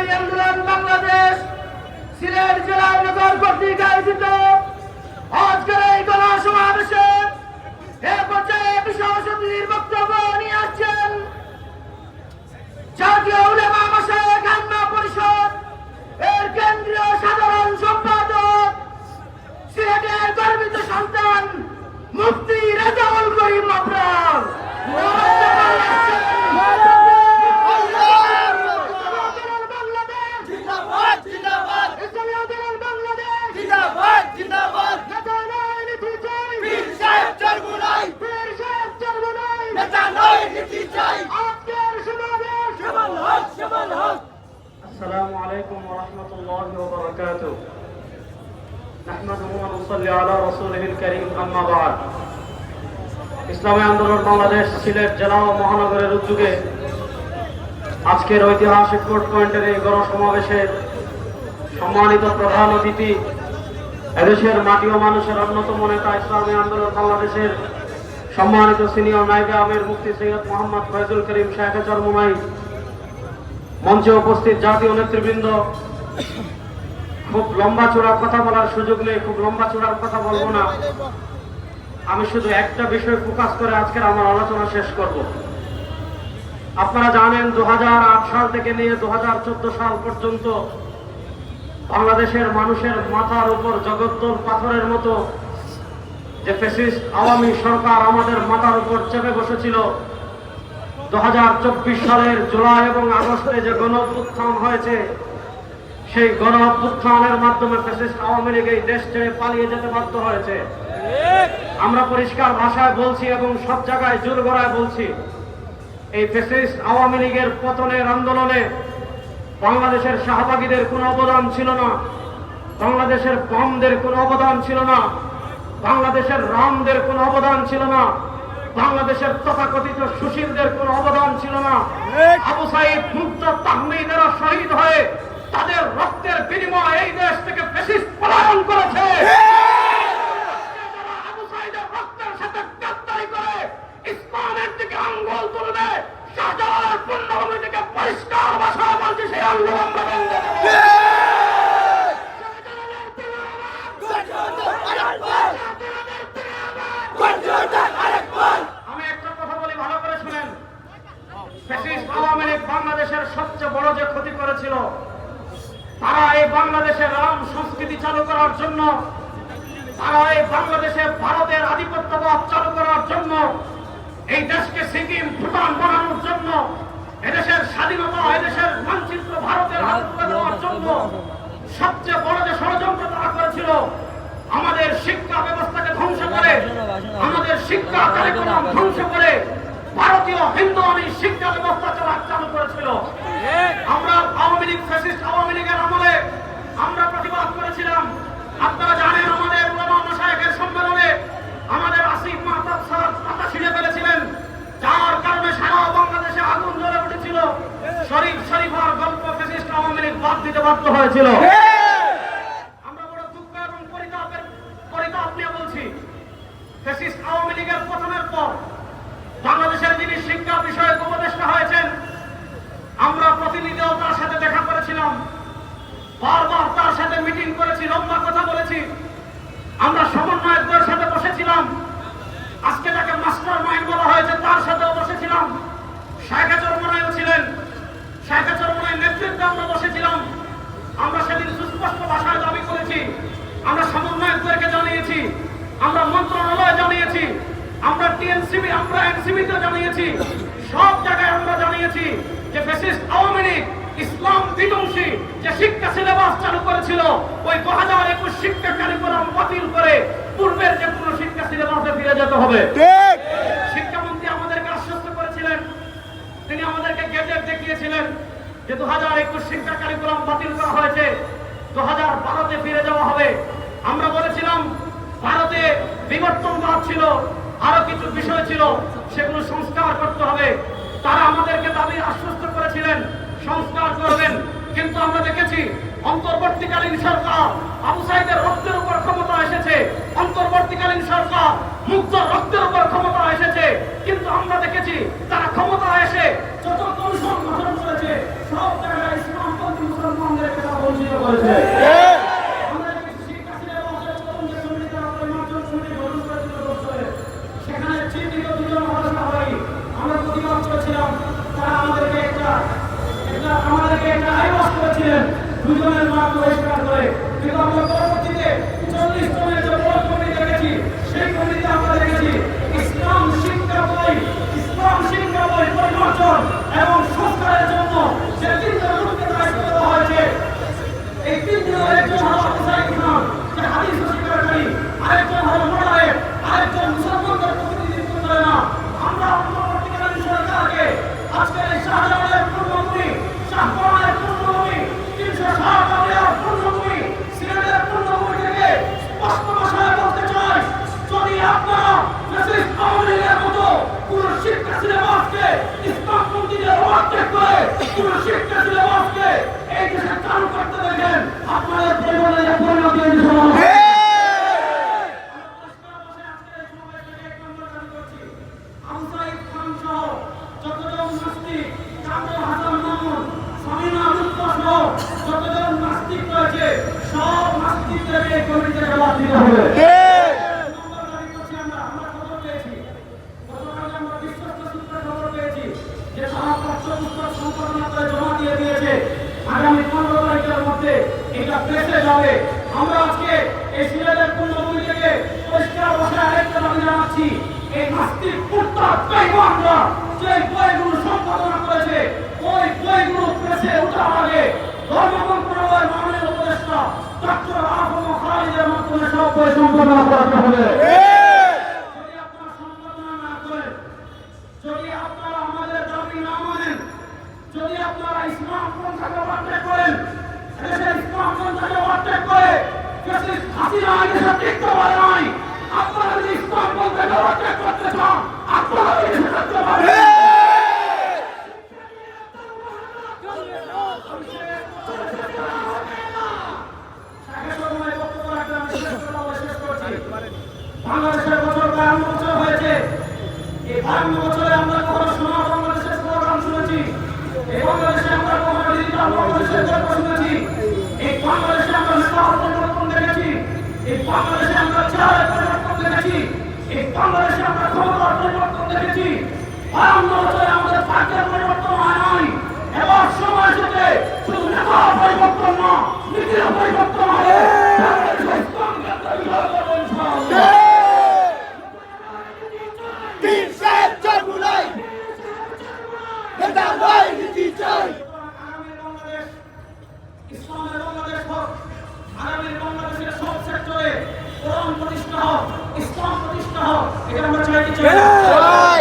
ইসলামী আন্দোলন বাংলাদেশ সিলেট জেলার নগর কর্তৃক আয়োজিত। আজকের এই গণসমাবেশে এ পর্যায়ে ইসলামী আন্দোলন বাংলাদেশ, সিলেট জেলা ও মহানগরের উদ্যোগে আজকের ঐতিহাসিক কোর্ট পয়েন্টের এই সম্মানিত প্রধান অতিথি, এদেশের মাটি ও মানুষের অন্যতম নেতা ইসলামী আন্দোলন বাংলাদেশের সম্মানিত সিনিয়র নায়িকা আমির মুক্তি সৈয়দ মোহাম্মদ ফয়জুল করিম শাহেখা চরমুমাই মঞ্চে উপস্থিত জাতীয় নেতৃবৃন্দ খুব লম্বা চূড়ার কথা বলার সুযোগ নেই, খুব লম্বা চূড়ার কথা বলব না। আমি শুধু একটা বিষয় ফোকাস করে আজকের আমার আলোচনা শেষ করব। আপনারা জানেন দু সাল থেকে নিয়ে দু সাল পর্যন্ত বাংলাদেশের মানুষের মাথার উপর জগদ্দল পাথরের মতো যে ফেসিস্ট আওয়ামী সরকার আমাদের মাথার উপর চেপে বসেছিল দু হাজার চব্বিশ সালের জুলাই এবং আগস্টে যে গণ হয়েছে সেই গণ অভ্যুত্থানের মাধ্যমে ফ্যাসিস্ট আওয়ামী লীগ এই দেশ ছেড়ে পালিয়ে যেতে বাধ্য হয়েছে। আমরা পরিষ্কার ভাষায় বলছি এবং সব জায়গায় জোর গড়ায় বলছি, এই ফ্যাসিস্ট আওয়ামী লীগের পতনের আন্দোলনে বাংলাদেশের শাহবাগীদের কোনো অবদান ছিল না, বাংলাদেশের বমদের কোনো অবদান ছিল না, বাংলাদেশের রামদের কোনো অবদান ছিল না, বাংলাদেশের তথাকথিত সুশীলদের কোনো অবদান ছিল না। আবু সাইদ মুক্ত তাহমিদেরা শহীদ হয়ে তাদের রক্তের বিনিময়ে এই দেশ থেকে ফেসিস্ট পলায়ন করেছে। পরিষ্কার ভাষায় বলছে সেই আমরা বাংলাদেশের সবচেয়ে বড় যে ক্ষতি করেছিল তারা এই বাংলাদেশের রাম সংস্কৃতি চালু করার জন্য, তারা এই বাংলাদেশে ভারতের আধিপত্যবাদ চালু করার জন্য, এই দেশকে সিকিম ভুটান বানানোর জন্য, এদেশের স্বাধীনতা, এদেশের মানচিত্র ভারতের হাতে দেওয়ার জন্য সবচেয়ে বড় যে ষড়যন্ত্র তারা করেছিল, আমাদের শিক্ষা ব্যবস্থাকে ধ্বংস করে, আমাদের শিক্ষা কারিকুলাম ধ্বংস করে ভারতীয় হিন্দু শিক্ষা ব্যবস্থা চালা চালু করেছিল। আমরা আওয়ামী লীগ ফ্যাসিস্ট, আওয়ামী লীগের আমলে আমরা প্রতিবাদ করেছিলাম। আপনারা জানেন আমাদের সম্মেলনে আমাদের আসিফ মাহতাব ছিঁড়ে ফেলেছিলেন, যার কারণে সারা বাংলাদেশে আগুন জ্বলে উঠেছিল। শরীফ শরীফার গল্প ফ্যাসিস্ট আওয়ামী লীগ বাদ দিতে বাধ্য হয়েছিল আমরা বড় দুঃখ এবং পরিতাপের পরিতাপ নিয়ে বলছি ফ্যাসিস্ট আওয়ামী লীগের পতনের পর বাংলাদেশের যিনি শিক্ষা বিষয়ক উপদেষ্টা হয়েছেন আমরা প্রতিনিধিও তার সাথে দেখা করেছিলাম বারবার তার সাথে মিটিং করেছি, লম্বা কথা বলেছি। আমরা সমন্বয়কদের সাথে বসেছিলাম। আজকে তাকে মাস্টার মাইন্ড বলা হয়েছে, তার সাথেও বসেছিলাম। শাখা চরমনায়ও ছিলেন। শাখা চরমনায় নেতৃত্বে আমরা বসেছিলাম। আমরা সেদিন সুস্পষ্ট ভাষায় দাবি করেছি। আমরা সমন্বয়কদেরকে জানিয়েছি। আমরা মন্ত্রণালয়ে জানিয়েছি। আমরা টিএনসিবি, আমরা এনসিবিতে জানিয়েছি। সব জায়গায় আমরা জানিয়েছি যে ফ্যাসিস্ট আওয়ামী লীগ ইসলাম বিধ্বংসী যে শিক্ষা সিলেবাস চালু করেছিল ওই দু হাজার একুশ শিক্ষা কারিকুলাম বাতিল করে পূর্বের যে কোনো শিক্ষা সিলেবাসে ফিরে যেতে হবে। শিক্ষামন্ত্রী আমাদেরকে আশ্বস্ত করেছিলেন। তিনি আমাদেরকে গেজেট দেখিয়েছিলেন যে দু হাজার একুশ শিক্ষা কারিকুলাম বাতিল করা হয়েছে দু হাজার বারোতে ফিরে যাওয়া হবে। আমরা বলেছিলাম ভারতে বিবর্তনবাদ ছিল আরও কিছু বিষয় ছিল সেগুলো সংস্কার করতে হবে। তারা আমাদেরকে দাবি আশ্বস্ত করেছিলেন আমরা দেখেছি, অন্তর্বর্তীকালীন সরকার আবু সাইদের রক্তের উপর ক্ষমতা এসেছে। অন্তর্বর্তীকালীন সরকার মুক্ত রক্তের উপর ক্ষমতা এসেছে। কিন্তু আমরা দেখেছি, তারা ক্ষমতা এসে যত কমিশন করেছে, সব জায়গায় ইসলামপন্থী মুসলমানদের কথা বঞ্চিত করেছে। দুজনের নাম বহিষ্কার করে। কিন্তু আমরা পরবর্তীতে চল্লিশ জনের যে বড় কমিটি দেখেছি, সেই কমিটিতে আমরা দেখেছি ইসলাম শিক্ষা বই, ইসলাম শিক্ষা বই পরিবর্তন এবং সংস্কারের জন্য যে তিনজন লোককে দায়িত্ব দেওয়া হয়েছে, এই তিনজনের একজন হলো হাদিস অস্বীকারী আরেকজন হলো মোড়ায়ের আরেকজন মুসলমানদের প্রতিনিধিত্ব করে না আমরা অন্তর্বর্তীকালীন সরকারকে আজকের এই শাহজাহানের পূর্ণভূমি শাহপরানের পূর্ণভূমি তিনশো ষাট আউলিয়ার পূর্ণভূমি সিলেটের পূর্ণভূমি থেকে স্পষ্ট ভাষায় বলতে চাই যদি আপনারা মেসেজ আওয়ামী লীগের মতো কোন শিক্ষা সিলেবাসকে ইসলামপন্থীদের ওয়ার্কেট করে কোন শিক্ষা সিলেবাসকে এই দেশে চালু করতে দেখেন আপনাদের পরিবারের পরিণতি এই দেশে হবে। আবু সাইদ খান সহ যতজন নাস্তিক কামরুল হাসান মামুন সামিনা মুক্তা সহ যতজন নাস্তিক রয়েছে সব নাস্তিকদের এই কমিটিতে জবাব দিতে হবে নম্বর দাবি করছি আমরা, আমরা খবর পেয়েছি। গতকাল আমরা বিশ্বস্ত সূত্রে খবর পেয়েছি যে তারা পাঠ্যপুস্তক সম্পাদনা করে জমা দিয়ে দিয়েছে। আগামী পনেরো তারিখের মধ্যে এটা প্রেসে যাবে আমরা আজকে এই সিলেটের পূর্ণভূমি থেকে পরিষ্কার ভাষায় আরেকটা দাবি জানাচ্ছি এই নাস্তিক কুত্তা বেঈমানরা যে বইগুলো সম্পাদনা করেছে, ওই বইগুলো প্রেসে উপদেষ্টা ডক্টর খালিদের মাধ্যমে সব বই সম্পাদনা করাতে হবে যদি আপনারা সম্পাদনা না করেন যদি আপনারা আমাদের দাবি না মানেন যদি আপনারা ইসলাম পন্থাকে অর্ধেক করেন দেশে ইসলাম পন্থাকে অর্ধেক করে দেশে হাসিনা আগে টিকতে পারে নাই আপনারা যদি ইসলাম পন্থাকে অর্ধেক করতে চান আপনারা এই দেশে থাকতে পারবেন বাংলাদেশের বছর বায়ান্ন বছর হয়েছে এই বায়ান্ন বছরে আমরা কখনো সোনা বাংলাদেশের স্লোগান শুনেছি? এই বাংলাদেশে আমরা কখনো ডিজিটাল বাংলাদেশের গল্প শুনেছি? এই বাংলাদেশে আমরা নেতা পরিবর্তন দেখেছি? এই বাংলাদেশে আমরা চেহারা পরিবর্তন দেখেছি? এই বাংলাদেশে আমরা ক্ষমতার পরিবর্তন দেখেছি? বায়ান্ন বছরে আমাদের ভাগ্যের পরিবর্তন হয় বাংলাদেশে ইসলামকে আমরা বিজয় করব ইনশাআল্লাহ। তিন সাহেব চরমুনাই নেতা নয় নীতি চাই আগামী বাংলাদেশ ইসলামের বাংলাদেশ হোক আগামী বাংলাদেশের সব সেক্টরে কোরআন প্রতিষ্ঠা হোক ইসলাম প্রতিষ্ঠা হোক এটা আমরা চাই?